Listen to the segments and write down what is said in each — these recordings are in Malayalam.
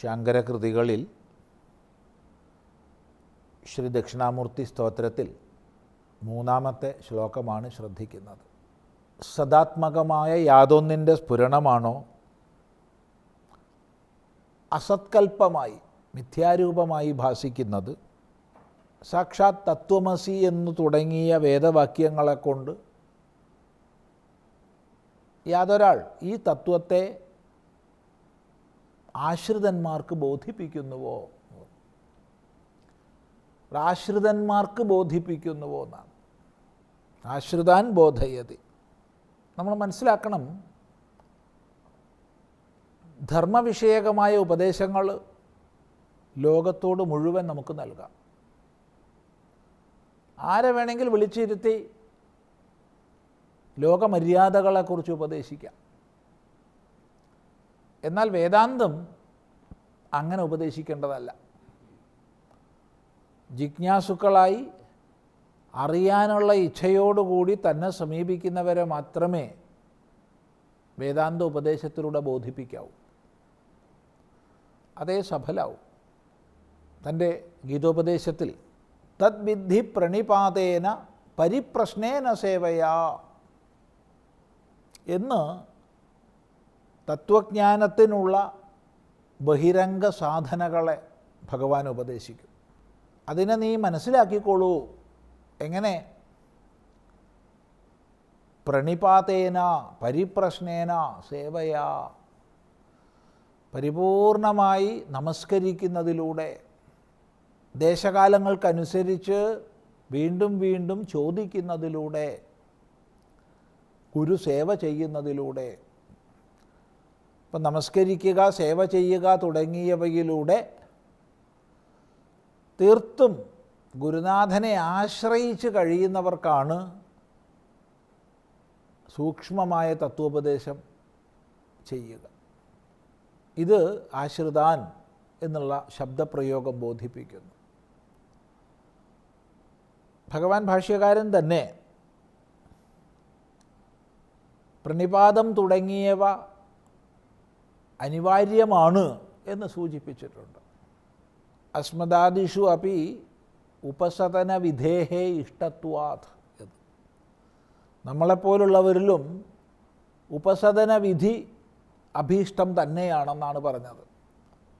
ശങ്കരകൃതികളിൽ ശ്രീ ദക്ഷിണാമൂർത്തി സ്തോത്രത്തിൽ മൂന്നാമത്തെ ശ്ലോകമാണ് ശ്രദ്ധിക്കുന്നത്. സദാത്മകമായ യാതൊന്നിന്റെ സ്ഫുരണമാണോ? അസത്കൽപ്പമായി മിഥ്യാരൂപമായി ഭാസിക്കുന്നത് സാക്ഷാത് തത്വമസി എന്ന് തുടങ്ങിയ വേദവാക്യങ്ങളെ കൊണ്ട് യാതൊരാൾ ഈ തത്വത്തെ ആശ്രിതന്മാർക്ക് ബോധിപ്പിക്കുന്നുവോ? ആശ്രിതന്മാർക്ക് ബോധിപ്പിക്കുന്നുവോ എന്നാണ്. ആശ്രിതാൻ ബോധയതി. നമ്മൾ മനസ്സിലാക്കണം ധർമ്മവിഷയകമായ ഉപദേശങ്ങൾ ലോകത്തോട് മുഴുവൻ നമുക്ക് നൽകാം. ആരെ വേണമെങ്കിൽ വിളിച്ചിരുത്തി ലോകമര്യാദകളെക്കുറിച്ച് ഉപദേശിക്കാം. എന്നാൽ വേദാന്തം അങ്ങനെ ഉപദേശിക്കേണ്ടതല്ല. ജിജ്ഞാസുക്കളായി അറിയാനുള്ള ഇച്ഛയോടുകൂടി തന്നെ സമീപിക്കുന്നവരെ മാത്രമേ വേദാന്ത ഉപദേശത്തിലൂടെ ബോധിപ്പിക്കാവൂ. അതേ സഫലാവും. തന്റെ ഗീതോപദേശത്തിൽ തദ്വിദ്ധി പ്രണിപാതേന പരിപ്രശ്നേന സേവയാ എന്ന് തത്വജ്ഞാനത്തിനുള്ള ബഹിരംഗ സാധനകളെ ഭഗവാൻ ഉപദേശിക്കും. അതിനെ നീ മനസ്സിലാക്കിക്കോളൂ. എങ്ങനെ? പ്രണിപാതേന പരിപ്രശ്നേന സേവയാ. പരിപൂർണമായി നമസ്കരിക്കുന്നതിലൂടെ ദേശകാലങ്ങൾക്കനുസരിച്ച് വീണ്ടും വീണ്ടും ചോദിക്കുന്നതിലൂടെ ഗുരു സേവ ചെയ്യുന്നതിലൂടെ ഇപ്പം നമസ്കരിക്കുക സേവ ചെയ്യുക തുടങ്ങിയവയിലൂടെ തീർത്തും ഗുരുനാഥനെ ആശ്രയിച്ച് കഴിയുന്നവർക്കാണ് സൂക്ഷ്മമായ തത്വോപദേശം ചെയ്യുക. ഇത് ആശ്രിതാൻ എന്നുള്ള ശബ്ദപ്രയോഗം ബോധിപ്പിക്കുന്നു. ഭഗവാൻ ഭാഷ്യകാരൻ തന്നെ പ്രണിപാതം തുടങ്ങിയവ അനിവാര്യമാണ് എന്ന് സൂചിപ്പിച്ചിട്ടുണ്ട്. അസ്മദാദിഷു അപ്പി ഉപസതന വിധേഹേ ഇഷ്ടത്വാത് എന്ന്. നമ്മളെപ്പോലുള്ളവരിലും ഉപസതന വിധി അഭീഷ്ടം തന്നെയാണെന്നാണ് പറഞ്ഞത്.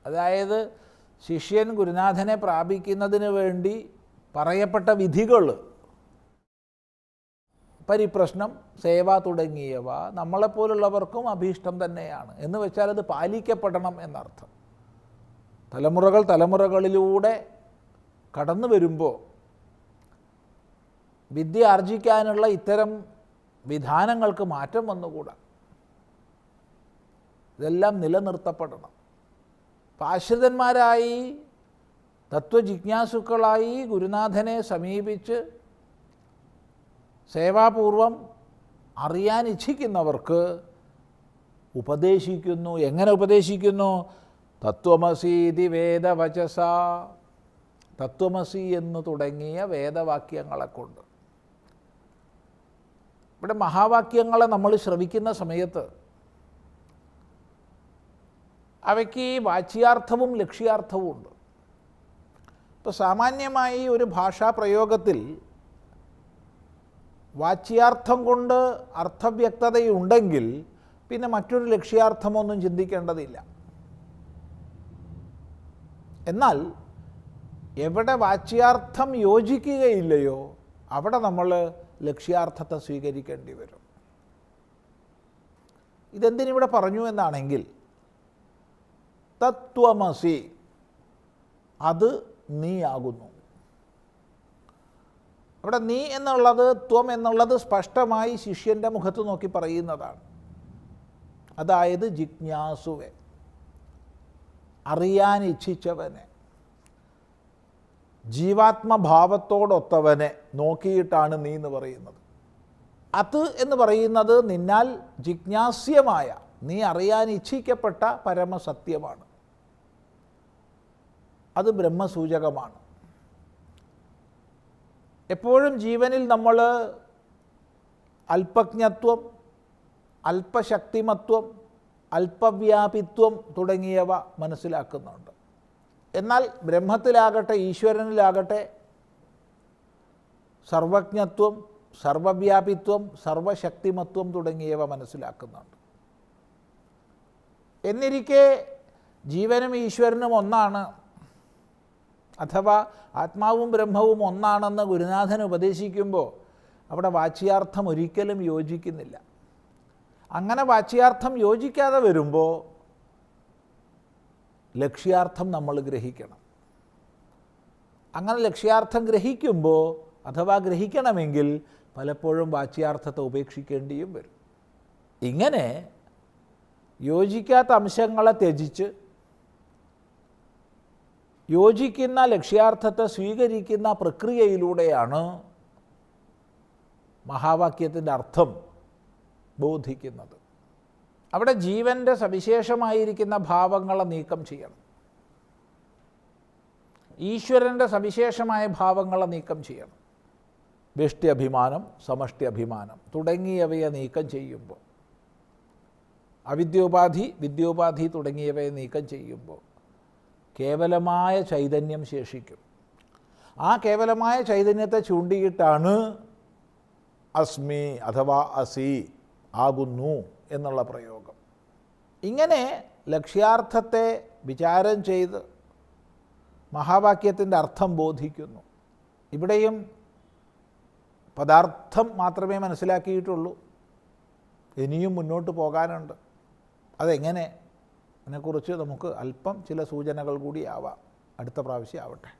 അതായത് ശിഷ്യൻ ഗുരുനാഥനെ പ്രാപിക്കുന്നതിന് വേണ്ടി പറയപ്പെട്ട വിധികൾ പരിപ്രശ്നം സേവ തുടങ്ങിയവ നമ്മളെപ്പോലുള്ളവർക്കും അഭീഷ്ടം തന്നെയാണ്. എന്ന് വെച്ചാൽ അത് പാലിക്കപ്പെടണം എന്നർത്ഥം. തലമുറകൾ തലമുറകളിലൂടെ കടന്നു വരുമ്പോൾ വിദ്യ ആർജിക്കാനുള്ള ഇത്തരം വിധാനങ്ങൾക്ക് മാറ്റം വന്നുകൂടാ. ഇതെല്ലാം നിലനിർത്തപ്പെടണം. പാശ്രിതന്മാരായി തത്വജിജ്ഞാസുക്കളായി ഗുരുനാഥനെ സമീപിച്ച് സേവാപൂർവം അറിയാൻ ഇച്ഛിക്കുന്നവർക്ക് ഉപദേശിക്കുന്നു. എങ്ങനെ ഉപദേശിക്കുന്നു? തത്വമസീതി വേദവചസ. തത്വമസി എന്ന് തുടങ്ങിയ വേദവാക്യങ്ങളെ കൊണ്ട് ഇവിടെ മഹാവാക്യങ്ങളെ നമ്മൾ ശ്രവിക്കുന്ന സമയത്ത് അവയ്ക്ക് വാച്യാർത്ഥവും ലക്ഷ്യാർത്ഥവും ഉണ്ട്. ഇപ്പോൾ സാമാന്യമായി ഒരു ഭാഷാ പ്രയോഗത്തിൽ വാച്യാർത്ഥം കൊണ്ട് അർത്ഥവ്യക്തതയുണ്ടെങ്കിൽ പിന്നെ മറ്റൊരു ലക്ഷ്യാർത്ഥമൊന്നും ചിന്തിക്കേണ്ടതില്ല. എന്നാൽ എവിടെ വാച്യാർത്ഥം യോജിക്കുകയില്ലയോ അവിടെ നമ്മൾ ലക്ഷ്യാർത്ഥത്തെ സ്വീകരിക്കേണ്ടി വരും. ഇതെന്തിനിവിടെ പറഞ്ഞു എന്നാണെങ്കിൽ തത്വമസി അത് നീയാകുന്നു. അവിടെ നീ എന്നുള്ളത് ത്വം എന്നുള്ളത് സ്പഷ്ടമായി ശിഷ്യന്റെ മുഖത്ത് നോക്കി പറയുന്നതാണ്. അതായത് ജിജ്ഞാസുവെ. അറിയാൻ ഇച്ഛിച്ചവനെ. ജീവാത്മഭാവത്തോടൊത്തവനെ നോക്കിയിട്ടാണ് നീ എന്ന് പറയുന്നത്. അത് എന്ന് പറയുന്നത് നിന്നാൽ ജിജ്ഞാസ്യമായ നീ അറിയാൻ ഇച്ഛിക്കപ്പെട്ട പരമസത്യമാണ്. അത് ബ്രഹ്മസൂചകമാണ്. എപ്പോഴും ജീവനിൽ നമ്മൾ അല്പജ്ഞത്വം അല്പശക്തിമത്വം അല്പവ്യാപിത്വം തുടങ്ങിയവ മനസ്സിലാക്കുന്നുണ്ട്. എന്നാൽ ബ്രഹ്മത്തിലാകട്ടെ ഈശ്വരനിലാകട്ടെ സർവജ്ഞത്വം സർവവ്യാപിത്വം സർവശക്തിമത്വം തുടങ്ങിയവ മനസ്സിലാക്കുന്നുണ്ട്. എന്നിരിക്കെ ജീവനും ഈശ്വരനും ഒന്നാണ്. അഥവാ ആത്മാവും ബ്രഹ്മവും ഒന്നാണെന്ന് ഗുരുനാഥൻ ഉപദേശിക്കുമ്പോൾ അവിടെ വാച്യാർത്ഥം ഒരിക്കലും യോജിക്കുന്നില്ല. അങ്ങനെ വാച്യാർത്ഥം യോജിക്കാതെ വരുമ്പോൾ ലക്ഷ്യാർത്ഥം നമ്മൾ ഗ്രഹിക്കണം. അങ്ങനെ ലക്ഷ്യാർത്ഥം ഗ്രഹിക്കുമ്പോൾ അഥവാ ഗ്രഹിക്കണമെങ്കിൽ പലപ്പോഴും വാച്യാർത്ഥത്തെ ഉപേക്ഷിക്കേണ്ടിയും വരും. ഇങ്ങനെ യോജിക്കാത്ത അംശങ്ങളെ ത്യജിച്ച് യോജിക്കുന്ന ലക്ഷ്യാർത്ഥത്തെ സ്വീകരിക്കുന്ന പ്രക്രിയയിലൂടെയാണ് മഹാവാക്യത്തിന്റെ അർത്ഥം ബോധിക്കുന്നത്. അവിടെ ജീവന്റെ സവിശേഷമായിരിക്കുന്ന ഭാവങ്ങളെ നീക്കം ചെയ്യണം. ഈശ്വരന്റെ സവിശേഷമായ ഭാവങ്ങളെ നീക്കം ചെയ്യണം. വ്യഷ്ടി അഭിമാനം സമഷ്ടി അഭിമാനം തുടങ്ങിയവയെ നീക്കം ചെയ്യുമ്പോൾ. അവിദ്യോപാധി വിദ്യോപാധി തുടങ്ങിയവയെ നീക്കം ചെയ്യുമ്പോൾ. കേവലമായ ചൈതന്യം ശേഷിക്കും. ആ കേവലമായ ചൈതന്യത്തെ ചൂണ്ടിയിട്ടാണ് അസ്മി അഥവാ അസി ആകുന്നു എന്നുള്ള പ്രയോഗം. ഇങ്ങനെ ലക്ഷ്യാർത്ഥത്തെ വിചാരം ചെയ്ത് മഹാവാക്യത്തിന്റെ അർത്ഥം ബോധിക്കുന്നു. ഇവിടെയും പദാർത്ഥം മാത്രമേ മനസ്സിലാക്കിയിട്ടുള്ളൂ. ഇനിയും മുന്നോട്ട് പോകാനുണ്ട്. അതെങ്ങനെ? അതിനെക്കുറിച്ച് നമുക്ക് അല്പം ചില സൂചനകൾ കൂടി ആവാം. അടുത്ത പ്രാവശ്യം ആവട്ടെ.